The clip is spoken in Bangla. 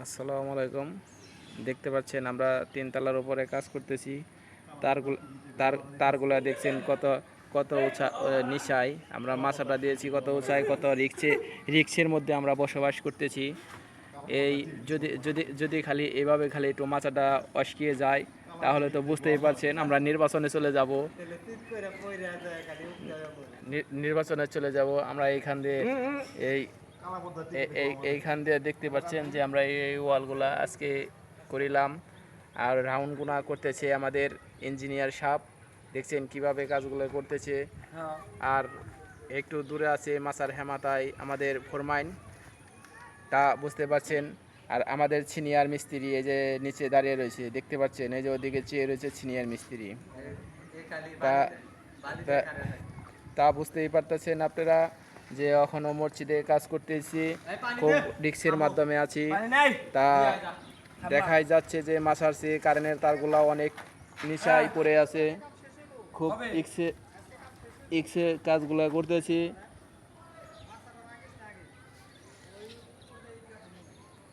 আসসালামু আলাইকুম। দেখতে পাচ্ছেন আমরা তিনতলার উপরে কাজ করতেছি। তারগুলো তার তারগুলা দেখছেন কত কত উঁচা নিচায় আমরা মাছাটা দিয়েছি কত উঁচায় কত রিক্সে রিক্সের মধ্যে আমরা বসবাস করতেছি। এই যদি যদি যদি খালি এভাবে খালি একটু মাছাটা অসকিয়ে যায়, তাহলে তো বুঝতেই পারছেন আমরা নির্বাচনে চলে যাব। নির্বাচনে চলে যাব। আমরা এইখান দিয়ে এই এইখান দিয়ে দেখতে পাচ্ছেন যে আমরা এই ওয়ালগুলা আজকে করিলাম আর রাউন্ড গুণা করতেছে আমাদের ইঞ্জিনিয়ার সাপ দেখছেন কীভাবে কাজগুলো করতেছে। আর একটু দূরে আছে মাসার হেমাতায় আমাদের ফরমাইন। তা বুঝতে পারছেন। আর আমাদের সিনিয়র মিস্ত্রি এই যে নিচে দাঁড়িয়ে রয়েছে দেখতে পাচ্ছেন? এই যে ওদিকে চেয়ে রয়েছে সিনিয়র মিস্ত্রি। তা- তা বুঝতেই পারতেছেন আপনারা? যে এখনও মসজিদে কাজ করতেছি খুব রিক্সের মাধ্যমে আছি। তা দেখাই যাচ্ছে যে মাসারসি কারেন্টের তারগুলা অনেক নিশায় পড়ে আছে। খুব ইক্সে ইক্সে কাজগুলো করতেছি।